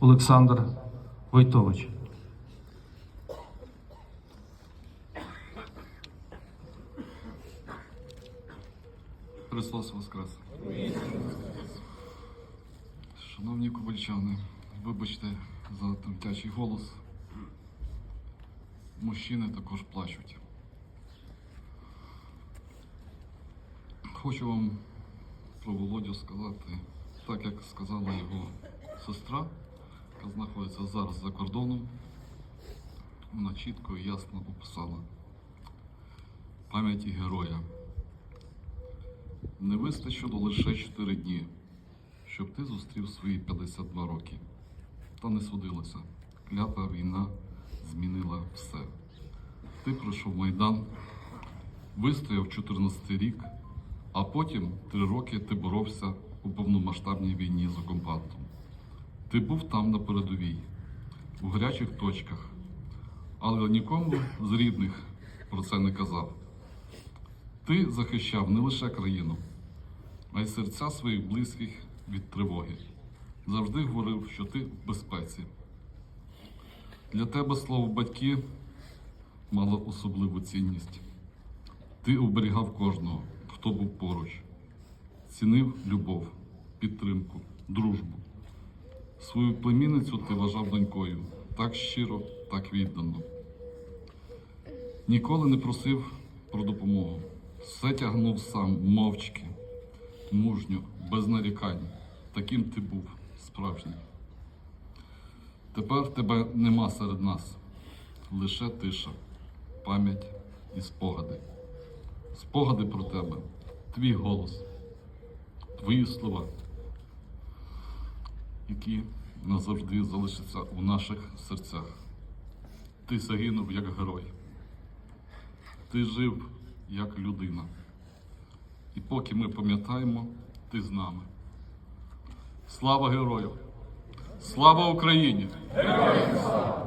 Олександр Войтович. Христос Воскрес! Шановні кубальчани, вибачте за тремтячий голос. Мужчини також плачуть. Хочу вам про Володю сказати, так як сказала його сестра, яка знаходиться зараз за кордоном, вона чітко і ясно описала пам'яті героя. Не вистачило лише 4 дні, щоб ти зустрів свої 52 роки. Та не судилося. Клята війна змінила все. Ти пройшов Майдан, вистояв 14 рік, а потім 3 роки ти боровся у повномасштабній війні з окупантом. Ти був там на передовій, у гарячих точках, але нікому з рідних про це не казав. Ти захищав не лише країну, а й серця своїх близьких від тривоги. Завжди говорив, що ти в безпеці. Для тебе слово батьки мало особливу цінність. Ти оберігав кожного, хто був поруч, цінив любов, підтримку, дружбу. Свою племінницю ти вважав донькою так щиро, так віддано. Ніколи не просив про допомогу. Все тягнув сам мовчки, мужньо, без нарікань. Таким ти був справжній. Тепер тебе нема серед нас. Лише тиша, пам'ять і спогади. Спогади про тебе, твій голос, твої слова, які назавжди залишиться у наших серцях. Ти загинув як герой. Ти жив як людина. І поки ми пам'ятаємо, ти з нами. Слава герою! Слава Україні! Героям слава!